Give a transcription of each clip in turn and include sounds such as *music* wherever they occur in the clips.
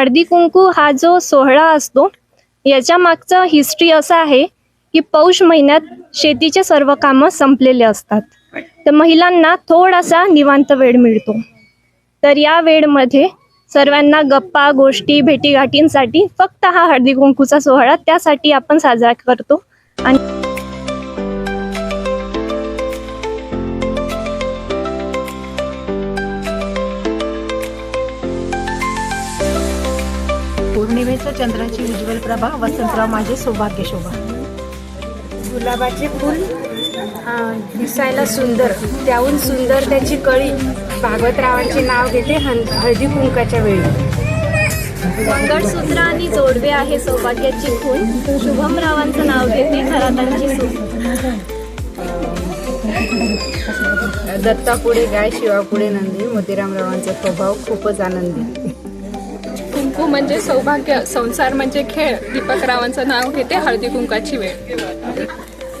हळदी कुंकू हा जो सोहळा असतो याच्या मागचं हिस्ट्री असं आहे की पौष महिन्यात शेतीचे सर्व कामं संपलेले असतात. तर महिलांना थोडासा निवांत वेळ मिळतो. तर या वेळमध्ये सर्वांना गप्पा गोष्टी भेटीगाठींसाठी फक्त हा हळदी कुंकूचा सोहळा त्यासाठी आपण साजरा करतो. आणि पौर्णिमेच्या चंद्राची उज्ज्वल प्रभा वसंतराव माझे सौभाग्य शोभा. गुलाबाचे फूल दिसायला सुंदर. त्याहून सुंदर त्याची कळी. भागवतरावांचे नाव घेते हं- हळदी कुंकाच्या वेळी. मंगळसूत्र आणि जोडवे आहे सौभाग्याची खून शुभम रावांचं नाव घेते घरातांची सून. दत्तापुढे गाय शिवापुढे नंदी मोतीरामरावांचा स्वभाव खूपच आनंदी. कुंकू म्हणजे सौभाग्य संसार म्हणजे खेळ. दीपक रावांचं नाव घेते हळदी कुंकाची वेळ.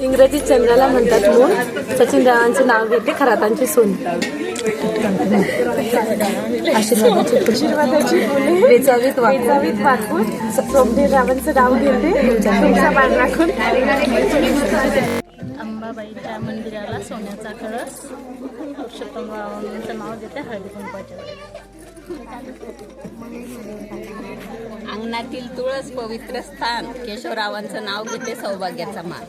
इंग्रजीत चंद्राला म्हणतात मूळ. सचिन रावांचे नाव घेते खरातांची सून. वेचावीत वेचावीत वाकून. रावांचं नाव घेते. तुमचा मान राखून. अंबाबाईच्या मंदिराला सोन्याचा कळस. पुरुषोत्तम रावांचं नाव देते हळदी कुंकवाच्या अंगणातील तुळस पवित्र स्थान. केशवरावांचं नाव घेते सौभाग्याचा मान.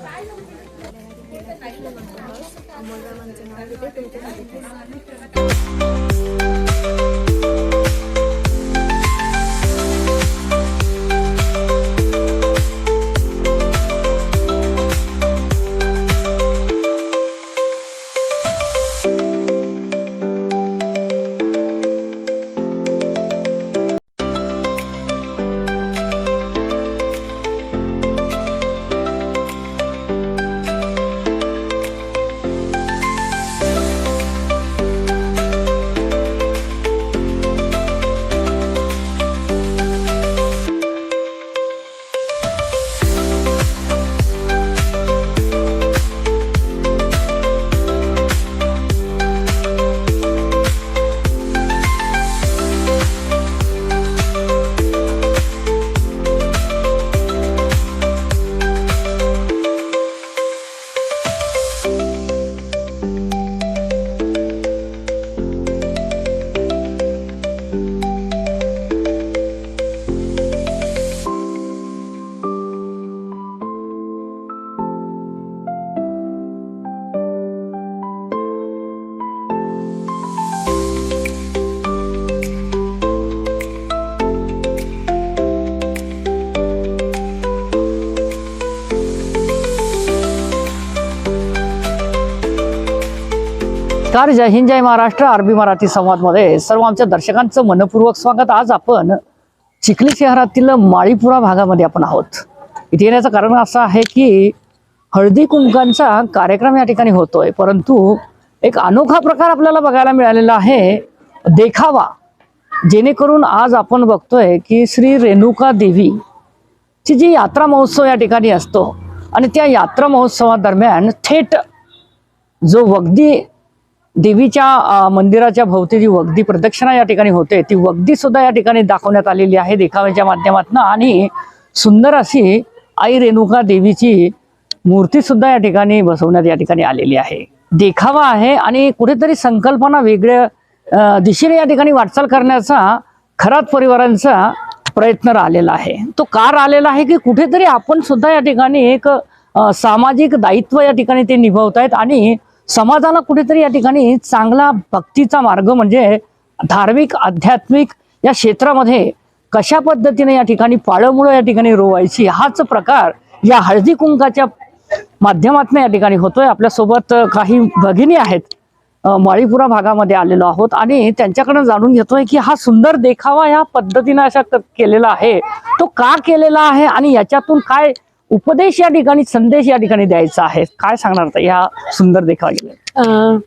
नमस्कार जय हिंद जय महाराष्ट्र आरबी मराठी संवादमध्ये सर्व आमच्या दर्शकांचं मनपूर्वक स्वागत. आज आपण चिखली शहरातील माळीपुरा भागामध्ये आपण आहोत. इथे येण्याचं कारण असं आहे की हळदी कुंकांचा कार्यक्रम या ठिकाणी होतोय परंतु एक अनोखा प्रकार आपल्याला बघायला मिळालेला आहे. देखावा जेणेकरून आज आपण बघतोय की श्री रेणुका देवी ची जी यात्रा महोत्सव या ठिकाणी असतो आणि त्या यात्रा महोत्सवादरम्यान थेट जो वगदी देवीच्या मंदिराच्या भोवती जी वगदी प्रदक्षिणा या ठिकाणी होते ती वगदी सुद्धा या ठिकाणी दाखवण्यात आलेली आहे देखाव्याच्या माध्यमातून. आणि सुंदर अशी आई रेणुका देवीची मूर्ती सुद्धा या ठिकाणी बसवण्यात या ठिकाणी आलेली आहे. देखावा आहे आणि कुठेतरी संकल्पना वेगळ्या दिशेने या ठिकाणी वाटचाल करण्याचा खरात परिवारांचा प्रयत्न राहिलेला आहे. तो का राहिलेला आहे की कुठेतरी आपण सुद्धा या ठिकाणी एक सामाजिक दायित्व या ठिकाणी ते निभावतायत आणि समाजाला कुठेतरी या ठिकाणी चांगला भक्तीचा मार्ग म्हणजे धार्मिक आध्यात्मिक या क्षेत्रामध्ये कशा पद्धतीने या ठिकाणी पाळमुळं या ठिकाणी रोवायची हाच प्रकार या हळदी कुंकाच्या माध्यमातून या ठिकाणी होतोय. आपल्यासोबत काही भगिनी आहेत. माळीपुरा भागामध्ये आलेलो आहोत आणि त्यांच्याकडे जाणून घेतोय की हा सुंदर देखावा या पद्धतीने अशा केलेला आहे. तो का केलेला आहे आणि याच्यातून काय उपदेश या ठिकाणी संदेश या ठिकाणी द्यायचा आहे. काय सांगणार या सुंदर देखावा गेला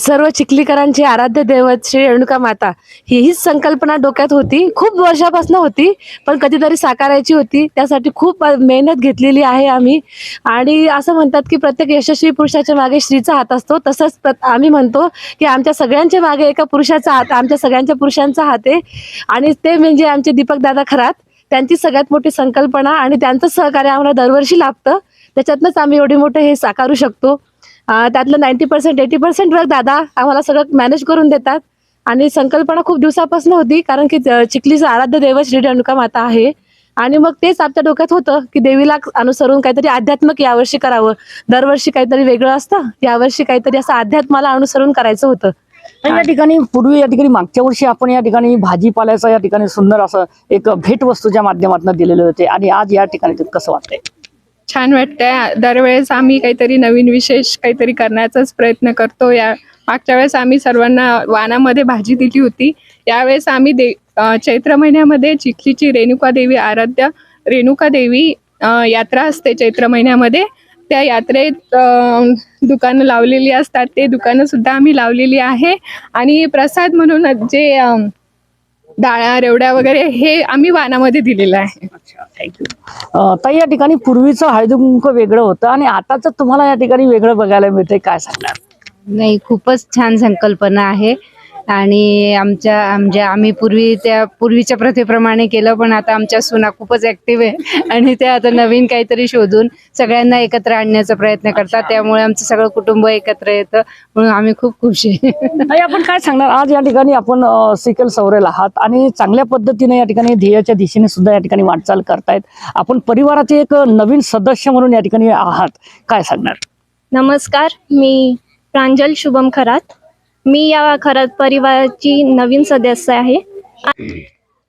सर्व चिखलीकरांची आराध्य दैवत श्री रेणुका माता ही हीच संकल्पना डोक्यात होती. खूप वर्षापासून होती पण कधीतरी साकारायची होती. त्यासाठी खूप मेहनत घेतलेली आहे आम्ही. आणि असं म्हणतात की प्रत्येक यशस्वी पुरुषाच्या मागे स्त्रीचा हात असतो. तसंच आम्ही म्हणतो की आमच्या सगळ्यांच्या मागे एका पुरुषाचा हात आमच्या सगळ्यांच्या पुरुषांचा हात आहे. आणि ते म्हणजे आमचे दीपक दादा खरात. त्यांची सगळ्यात मोठी संकल्पना आणि त्यांचं सहकार्य आम्हाला दरवर्षी लाभतं. त्याच्यातनंच आम्ही एवढे मोठे हे साकारू शकतो. त्यातलं ninety percent eighty percent work दादा आम्हाला सगळं मॅनेज करून देतात. आणि संकल्पना खूप दिवसापासून होती कारण की चिखलीचं आराध्य दैवत श्री रेणुका माता आहे. आणि मग तेच आमच्या डोक्यात होतं की देवीला अनुसरून काहीतरी आध्यात्मिक यावर्षी करावं. दरवर्षी काहीतरी वेगळं असतं यावर्षी काहीतरी असं अध्यात्माला अनुसरून करायचं होतं. आणि या ठिकाणी पूर्वी या ठिकाणी मागच्या वर्षी आपण या ठिकाणी भाजीपाल्याचं या ठिकाणी सुंदर असं एक भेट वस्तूच्या माध्यमातून दिलेले होते आणि आज या ठिकाणी कसं वाटतंय? छान वाटतंय. दरवेळेस आम्ही काहीतरी नवीन विशेष काहीतरी करण्याचाच प्रयत्न करतो. या मागच्या वेळेस आम्ही सर्वांना वानामध्ये भाजी दिली होती. यावेळेस आम्ही दे चैत्र महिन्यामध्ये चिखलीची रेणुका देवी आराध्य रेणुका देवी यात्रा असते चैत्र महिन्यामध्ये. त्या यात्रेत दुकानं लावलेली असतात. ते दुकानं सुद्धा आम्ही लावलेली आहे. आणि प्रसाद म्हणून जे डाळ्या रेवड्या वगैरे हे आम्ही वानामध्ये दिलेलं आहे. अच्छा थँक्यू ताई या ठिकाणी पूर्वीचं हळदी कुंकू वेगळं होतं आणि आताच तुम्हाला या ठिकाणी वेगळं बघायला मिळतंय. काय सांगणार? नाही खूपच छान संकल्पना आहे. आणि आमच्या म्हणजे आम्ही पूर्वी त्या पूर्वीच्या प्रथेप्रमाणे केलं पण आता आमच्या सुना खूपच ऍक्टिव्ह आहे. *laughs* आणि त्या आता नवीन काहीतरी शोधून सगळ्यांना एकत्र आणण्याचा प्रयत्न करतात. त्यामुळे आमचं सगळं कुटुंब एकत्र येतं. म्हणून आम्ही खूप खुश आहे. *laughs* आपण काय सांगणार? आज या ठिकाणी आपण सिकल सवरेल आहात आणि चांगल्या पद्धतीने या ठिकाणी ध्येयाच्या दिशेने सुद्धा या ठिकाणी वाटचाल करतायत. आपण परिवाराचे एक नवीन सदस्य म्हणून या ठिकाणी आहात. काय सांगणार? नमस्कार मी प्रांजल शुभम खरात. मी या खरत परिवाराची नवीन सदस्य आहे.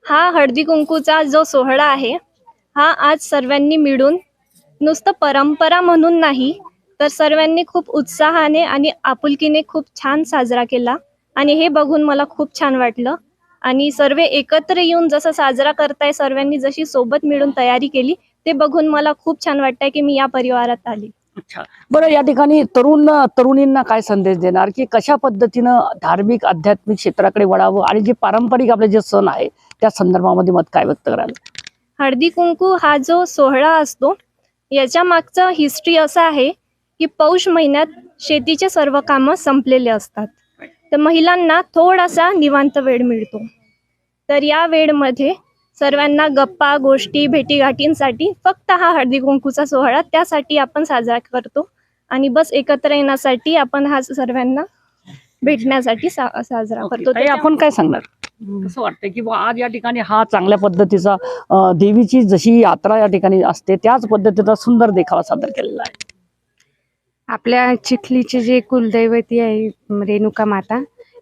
हा हळदी कुंकूचा जो सोहळा आहे हा आज सर्वांनी मिळून नुसतं परंपरा म्हणून नाही तर सर्वांनी खूप उत्साहाने आणि आपुलकीने खूप छान साजरा केला. आणि हे बघून मला खूप छान वाटलं. आणि सर्व एकत्र येऊन जसं साजरा करताय सर्वांनी जशी सोबत मिळून तयारी केली ते बघून मला खूप छान वाटतंय की मी या परिवारात आली. अच्छा. बरं या ठिकाणी तरुण तरुणींना काय संदेश देणार? की कशा पद्धतीनं धार्मिक आध्यात्मिक क्षेत्राकडे वळावं आणि जे पारंपरिक आपले जे सण आहे त्या संदर्भामध्ये मत काय व्यक्त कराल? हळदी कुंकू हा जो सोहळा असतो याच्या मागचं हिस्ट्री असं आहे की पौष महिन्यात शेतीचे सर्व कामं संपलेले असतात. तर महिलांना थोडासा निवांत वेळ मिळतो. तर या वेळमध्ये सर्वांना गप्पा गोष्टी भेटीगाठींसाठी फक्त हा हळदी कुंकूचा सोहळा त्यासाठी आपण साजरा करतो. आणि बस एकत्र येण्यासाठी आपण हा सर्वांना भेटण्यासाठी सा- साजरा करतो. ताई, आपण काय सांगणार? कसं वाटतंय की बुवा आज या ठिकाणी हा चांगल्या पद्धतीचा अं, देवीची जशी यात्रा या ठिकाणी असते त्याच पद्धतीचा सुंदर देखावा सादर केलेला आहे. आपल्या चिखलीचे जे कुलदैवती आहे रेणुका माता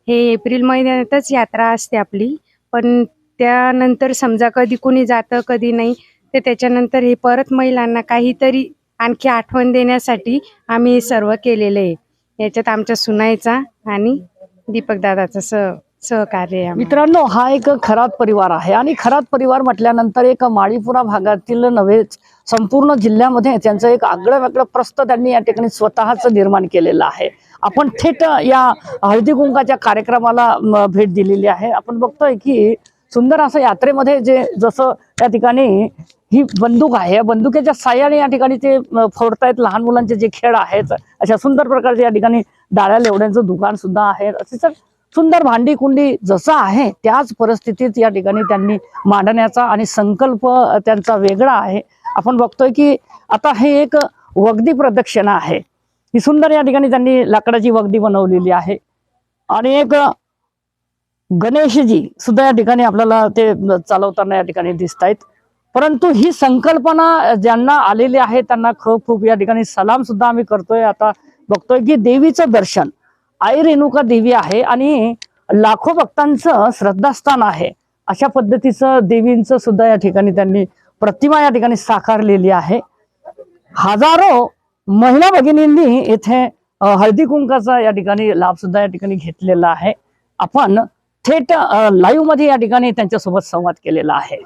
हे एप्रिल महिन्यातच यात्रा असते आपली. पण त्यानंतर समजा कधी कुणी जातं कधी नाही तर त्याच्यानंतर हे परत महिलांना काहीतरी आणखी आठवण देण्यासाठी आम्ही हे सर्व केलेलं आहे. याच्यात आमच्या सुनायचा आणि दीपक दादाचा सह सहकार्य आहे मित्रांनो हा एक खरात परिवार आहे आणि खरात परिवार म्हटल्यानंतर एक माळीपुरा भागातील नव्हेच संपूर्ण जिल्ह्यामध्ये त्यांचं एक आगळं वेगळं प्रस्त त्यांनी या ठिकाणी स्वतःच निर्माण केलेलं आहे. आपण थेट या हळदी कुंकाच्या कार्यक्रमाला भेट दिलेली आहे. आपण बघतोय की सुंदर असं यात्रेमध्ये जे जसं त्या ठिकाणी ही बंदूक आहे या बंदुकीच्या साह्याने या ठिकाणी ते फोडतायत लहान मुलांचे जे खेळ आहेत अशा सुंदर प्रकारचे या ठिकाणी डाळ्या लेवड्यांचं दुकान सुद्धा आहे. असे तर सुंदर भांडी कुंडी जसं आहे त्याच परिस्थितीत या ठिकाणी त्यांनी मांडण्याचा आणि संकल्प त्यांचा वेगळा आहे. आपण बघतोय की आता हे एक वगदी प्रदक्षिणा आहे. ही सुंदर या ठिकाणी त्यांनी लाकडाची वगदी बनवलेली आहे. आणि एक गणेशजी सुद्धा या ठिकाणी आपल्याला ते चालवताना या ठिकाणी दिसत आहेत परंतु ही संकल्पना ज्यांना आलेली आहे त्यांना खूप खूप या ठिकाणी सलाम सुद्धा आम्ही करतोय. आता बघतोय की देवीचं दर्शन आई रेणुका देवी आहे आणि लाखो भक्तांचं श्रद्धास्थान आहे. अशा पद्धतीचं देवींचं सुद्धा या ठिकाणी त्यांनी प्रतिमा या ठिकाणी साकारलेली आहे. हजारो महिला भगिनींनी येथे हळदी कुंकाचा या ठिकाणी लाभ सुद्धा या ठिकाणी घेतलेला आहे. आपण थेट लाईव्हमध्ये या ठिकाणी त्यांच्यासोबत संवाद केलेला आहे.